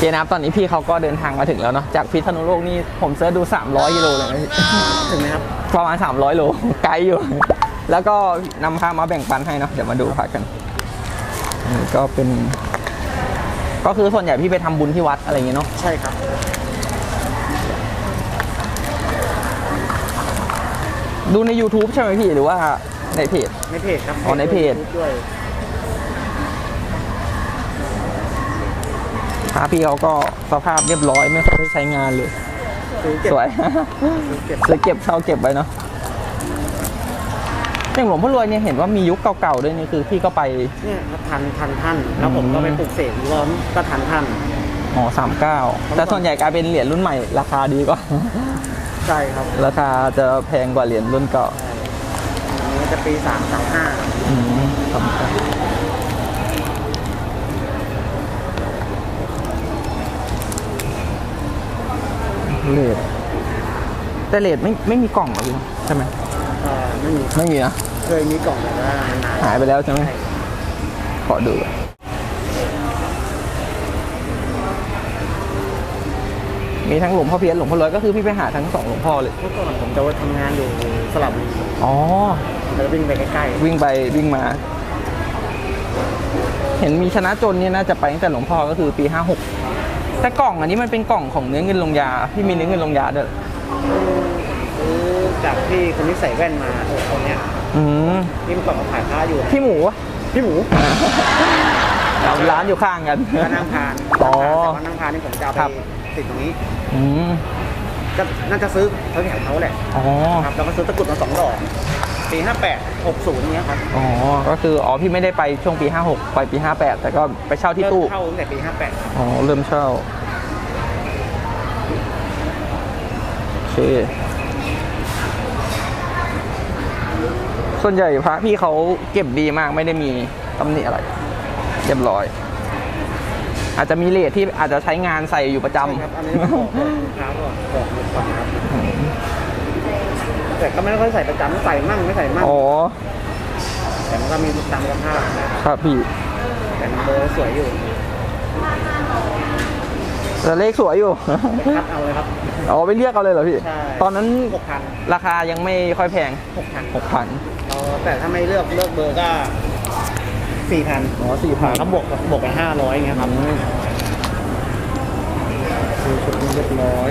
เคนะครับตอนนี้พี่เขาก็เดินทางมาถึงแล้วเนาะจากพิษณุโลกนี่ผมเสิร์ชดู 300กิโลเลยนะพี่ถึงไหมครับประมาณ 300โลไกลอยู่ แล้วก็นำพามาแบ่งปันให้เนาะเดี๋ยวมาดูพากันอันนี้ก็เป็น ก็คือส่วนใหญ่พี่ไปทำบุญที่วัดอะไรอย่างเงี้ยเนาะใช่ครับ ดูใน YouTube ใช่ไหมพี่หรือว่าในเพจในเพจครับอ๋อในเพจด้วยาพี่เขาก็สภาพเรียบร้อยไม่ค่อยได้ใช้งานเลยซื้อเก็บสวยซื้อเก็บซื้อเก็บเช่าเก็บไว้เนาะอย่างหลวงพ่อรวยเนี่ยเห็นว่ามียุคเก่าๆด้วยนี่คือพี่ก็ไปเนี่ยครับทันทันท่านแล้วผมก็ไปปลูกเสกรวมก็ทันท่านอ๋อสามเก้าแต่ส่วนใหญ่กลายเป็นเหรียญรุ่นใหม่ ราคาดีกว่าใช่ครับ ราคาจะแพงกว่าเหรียญรุ่นเก่าอันนี้จะปีสามสามห้าอืมครับเลด แต่เลดไม่ไม่มีกล่องเหรอพี่ใช่ไหมเอ่อไม่มีไม่มีนะเคยมีกล่องแต่ว่ามันหายหายไปแล้วใช่ไหมขอดูก่อนมีทั้งหลวงพ่อเพียรหลวงพ่อรวยก็คือพี่ไปหาทั้งสองหลวงพ่อเลยเมื่อก่อนผมจะทำงานอยู่สลับบุรีอ๋อ แล้ววิ่งไปใกล้วิ่งไปวิ่งมา เห็นมีชนะจนเนี่ยน่าจะไปตั้งแต่หลวงพ่อก็คือปีห้าหกแต่กล่องอันนี้มันเป็นกล่องของเนื้อเงินลงยาพี่มีเนื้อเงินลงยาด้วยๆซื้อ จากที่คนที่ใส่แว่นมาโอ้คนเนี้ยอืมที่เมื่อก่อนเขาขายผ้าอยู่นะพี่หมูวะพี่หมูร้านอยู่ข้างกัน ก็นั่งทานอ๋อแต่ว่านั่งทานนี่ผมจะเอาครัไปบ ติดตรงนี้อืมก็น่าจะซื้อเขาแถวเขาแหละอ๋อครับแล้วก็ซื้อตะกรุดมาสองดอกปีห้าแปดหกศูนย์เนี้ยครับอ๋อก็คืออ๋อพี่ไม่ได้ไปช่วงปี 56 ไปปี 58 แต่ก็ไปเช่าที่ตู้เริ่มเข้าตั้งแต่ปีห้าแปดอ๋อเริ่มเช่าโอเค ส่วนใหญ่พระพี่เขาเก็บดีมากไม่ได้มีตำหนิอะไรเรียบร้อย อาจจะมีเลทที่อาจจะใช้งานใส่อยู่ประจใช่ครับอันนี้ก็บอกบอกลูกค้าบอกบอกหมดก่อนครับ แต่ก็ไม่ค่อยใส่ประจำใส่มั่งไม่ใส่มั่งอ๋อแต่มันก็มีตามสภาพนะครับพี่แต่มันเบอร์สวยอยู่แต่เลขสวยอยู่ ไปคัดเอาเลยครับ อ๋อไปเรียกเอาเลยเหรอพี่ ใช่ ตอนนั้นหกพันราคายังไม่ค่อยแพงหกพัน หกพัน แต่ถ้าไม่เลือกเลือกเบอร์ก็สี่พันอ๋อสี่พันก็บวกบวกไปห้าร้อยอย่างเงี้ยครับคือชุดนี้เรียบร้อย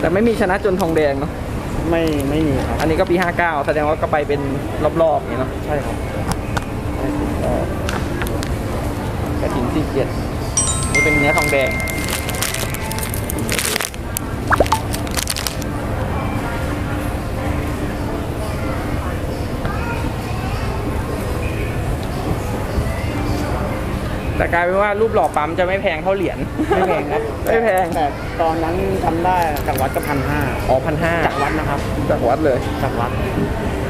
แต่ไม่มีชนะจนทองแดงเนาะไม่ไม่มีครับ อันนี้ก็ปี59แสดงว่าก็ไปเป็นรอบๆอย่างนี้เนาะใช่ครับกระถิ่นสี่เจ็ดนี่เป็นเนื้อทองแดง แต่กลายเป็นว่ารูปหล่อปั๊มจะไม่แพงเท่าเหรียญ ไม่แพงครับไม่แพง แต่ตอนนั้นทำได้จากวัดก็พันห้าอ๋อพันห้าจากวัดนะครับ จากวัดเลยจากวัด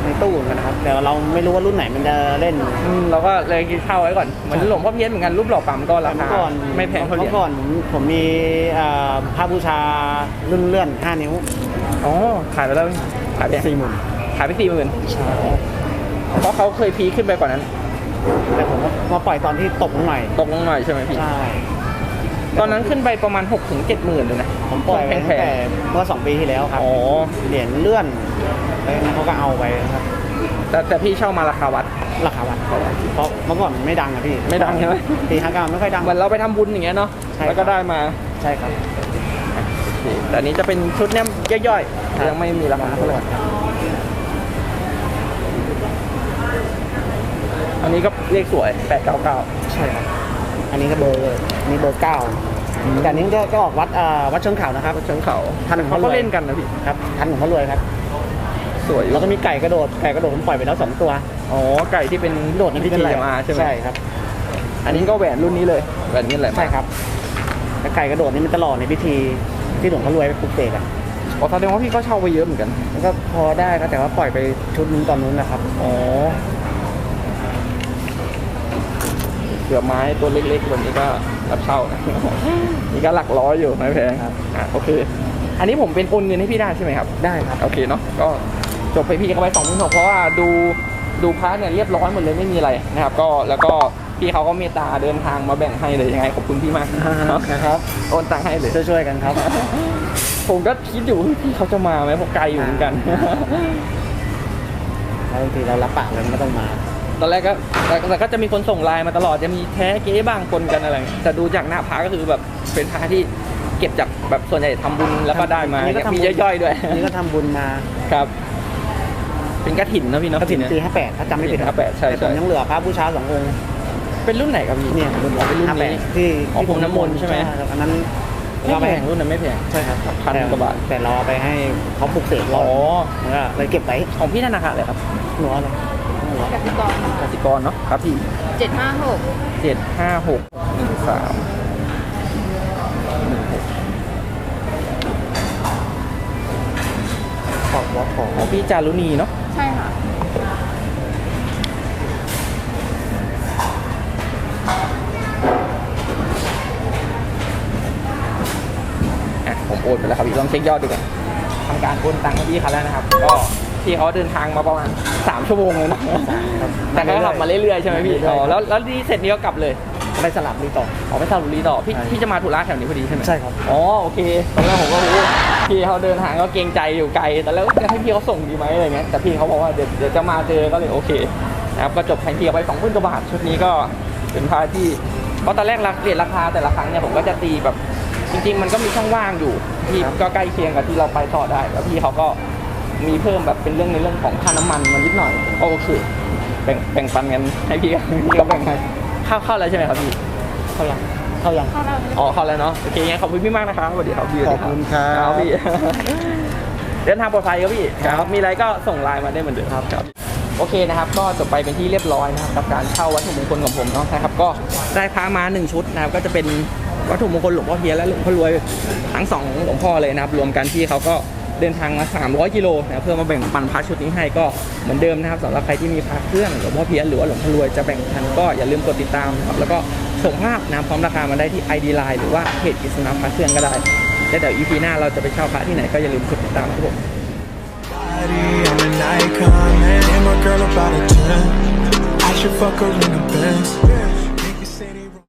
ในตู้เหมือนกันนะครับ แต่เราไม่รู้ว่ารุ่นไหนมันจะเล่น อืมเราก็เลยคิดเข้าไว้ก่อนเหมือนหลวงพ่อเพี้ยนเหมือนกันรูปหล่อปั๊มก็ราเมื่คาอก่อนไม่แพงเท่าเหรียญเมื่อก่อนผมมีเอ่อพระบูชารุ่นเลื่อน5นิ้วอ๋อขายไปแล้วขายไปสี่หมื่นขายไปสี่หมื่นเพราะเขาเคยพีคขึ้นไปกว่านั้น แต่ผมมาปล่อยตอนที่ตกลงใหม่ตกลงหน่อยใช่ไหมพี่ ใช่ตอนนั้นขึ้นไปประมาณ6กถึงเจ็ดหมื่นเลยนะผมปล่อยไปแพตั้งแต่งเมื่อ2ปีที่แล้วๆครับอ๋อเหรียญเลื่อนแล้วเขาก็เอาไปครับ แต่แต่พี่เช่ามาราคาวัดราคาวัดเพราะเมื่อก่อนมันไม่ดังอะพี่ไม่ดังใช่ไหมปีห้าเก้าไม่ค่อยดังเหมือนเราไปทำบุญอย่างเงี้ยเนาะใช่ครับแล้วก็ได้มาใช่ครับโอเคแต่อันนี้จะเป็นชุดเนี้ยย่อยครับๆยังไม่มีราคาเท่าไหร่ อันนี้ก็เลขสวย899ใช่ครับ อันนี้ก็เบอร์อันนี้เบอร์เก้าแต่อันนี้ก็ก็ออกวัดอ่าวัดเชิงเขานะครับเชิงเขาทันเขาก็เล่นกันนะพี่ ครับทันของเขารวยครับสวยอยู่แล้วก็มีไก่กระโดดไก่กระโดดผมปล่อยไปแล้วสองตัวอ๋อไก่ที่เป็นโดดในพิธีไหลมาใช่ไหมใช่ครับอันนี้ก็แหวนรุ่นนี้เลยแหวนเงินไหลมาใช่ครับแล้วไก่กระโดดนี่มันจะหล่อในพิธีที่หลวงพ่อรวยไปปลุกเสกอะอ๋อแสดงว่าพี่ก็เช่าไปเยอะเหมือนกันแล้วก็พอได้ครับแต่ว่าปล่อยไปชุดนึงตอนนู้นนะครับอ๋อ เสือไม้ตัวเล็กๆแบบนี้ก็รับเช่านะนี่ก็หลักร้อยอยู่ไม่แพงครับอะโอเค อันนี้ผมเป็นโอนเงินให้พี่ได้ใช่ไหมครับได้ครับโอเคเนาะก็จบไปพี่เข้าไปสองพันหกเพราะว่าดูดูพาร์ทเนี่ยเรียบร้อยหมดเลยไม่มีอะไรนะครับ ก็แล้วก็พี่เขาก็เมตตาเดินทางมาแบ่งให้เลยยังไงขอบคุณพี่มากนะครับโอนตังค์ให้เลยช่วยๆกันครับ ผมก็คิดอยู่เฮ้ยพี่เขาจะมาไหมผมไกลอยู่เหมือนกันแล้วบางทีเรารับปากเลยมันก็ต้องมา ตอนแรกก็แต่แต่ก็จะมีคนส่งไลน์มาตลอดจะมีแท้เก๊บ้างปนกันอะไรแต่ดูจากหน้าพระก็คือแบบเป็นพระที่เก็บจากแบบส่วนใหญ่ทำบุญแล้วก็ได้มาอันนี้ก็ทำบุญมีย่อยๆด้วยนี่ก็ทำบุญมาครับ เป็นกระถินนะพี่เนาะกระถิ่นเนี่ยปีห้าแปดถ้าจำไม่ผิดปี58ใช่แต่ผมใช่ยังเหลือพระบูชาสององค์เป็นรุ่นไหนครับพี่เนี่ยรุ่นอ๋อเป็นรุ่นห้าแปดนี้ ที่อ๋อผมน้ำมนต์ใช่ไหม ครับอันนั้นไม่ เราแพไปงรุ่นนั้นไม่แพงใช่ครับพันกว่าบาทแต่เราเอาไปให้เขาปลุกเสกอ๋ก่ออนมันก็เลยเก็บไว้ของพี่ธนาคารเลยครับหนูอะไรหนูกสิกรกสิกรเนาะครับพี่เจ็ดห้าหกเจ็ดห้าหกหนึ่งสามหนึ่งหกขอบวัดของของพี่จารุณีเนาะใช่ค่ะ ผมโอนไปแล้วครับพี่ลองเช็คยอดดูก่อนทำการโอนตังค์ให้พี่เขาแล้วนะครับ ก็พี่เขาเดินทางมาประมาณสามชั่วโมงเลยเนาะครับแต่ก็ขับมาเรื่อยๆใช่ไหมพี่เรื่อยๆอ๋อแล้วแล้วดีเสร็จนี้ก็กลับเลยไปสลับรีต่อออกไปสระบุรีต่อพี่ใช่พี่จะมาธุระแถวนี้พอดีใช่ไหมใช่ครับอ๋อโอเคตอนแรกผมก็รู้พี่เขาเดินทางก็เกรงใจอยู่ไกลแต่แล้วจะให้พี่เขาส่งดีไหมอะไรเงี้ยแต่พี่เขาบอกว่าเดี๋ยวเดี๋ยวจะมาเจอก็เลยโอเคนะครับก็จบแพงเพียไปสองพันกว่าบาทชุดนี้ก็เป็นพาที่เพราะตอนแรกราเรียนราคาแต่ละครั้งเนี่ยผมก็จะตีแบบ จริงๆ มันก็มีช่องว่างอยู่ที่ครับก็ใกล้เคียงกับที่เราไปต่อได้ แล้วพี่เขาก็มีเพิ่มแบบเป็นเรื่องในเรื่องของค่าน้ำมันมันนิดหน่อยโอเคแบ่งแบ่งปันกันให้พี่พี่เขาแบ่งให้เข้าเข้าแล้วใช่ไหมครับพี่เข้ายังเข้ายังเข้าเราอ๋อเข้าแล้วเนาะโอเคงั้นขอบคุณพี่มากนะครับสวัสดีครับพี่สวัสดีขอบคุณครับพี่เดินทางปลอดภัยครับพี่ครับมีอะไรก็ส่งไลน์มาได้เหมือนเดิมครับครับโอเคนะครับ ก็จบไปเป็นที่เรียบร้อยนะครับกับการเช่าวัตถุมงคลของผมเนาะนะครับ ก็ได้พามาหนึ่งชุดนะครับก็จะเป็น วัตถุมงคลหลวงพ่อเพียและหลวงพ่อรวยทั้งสองหลวงพ่อเลยนะครับรวมกันที่เขาก็เดินทางมา 300 กิโลนะเพื่อมาแบ่งปันพระชุดนี้ให้ก็เหมือนเดิมนะครับสำหรับใครที่มีพระเครื่องหลวงพ่อเพียหรือว่าหลวงพ่อรวยจะแบ่งพันก็อย่าลืมกดติดตามนะครับแล้วก็ส่งภาพนะพร้อมราคามาได้ที่ ID Line หรือว่าเพจกิษณาพระเครื่องก็ได้แล้วเดี๋ยว EP หน้าเราจะไปเช่าพระที่ไหนก็อย่าลืมกดติดตามครับผม I'm an icon, man. And my girl about a 10. I should fuck her in the Benz.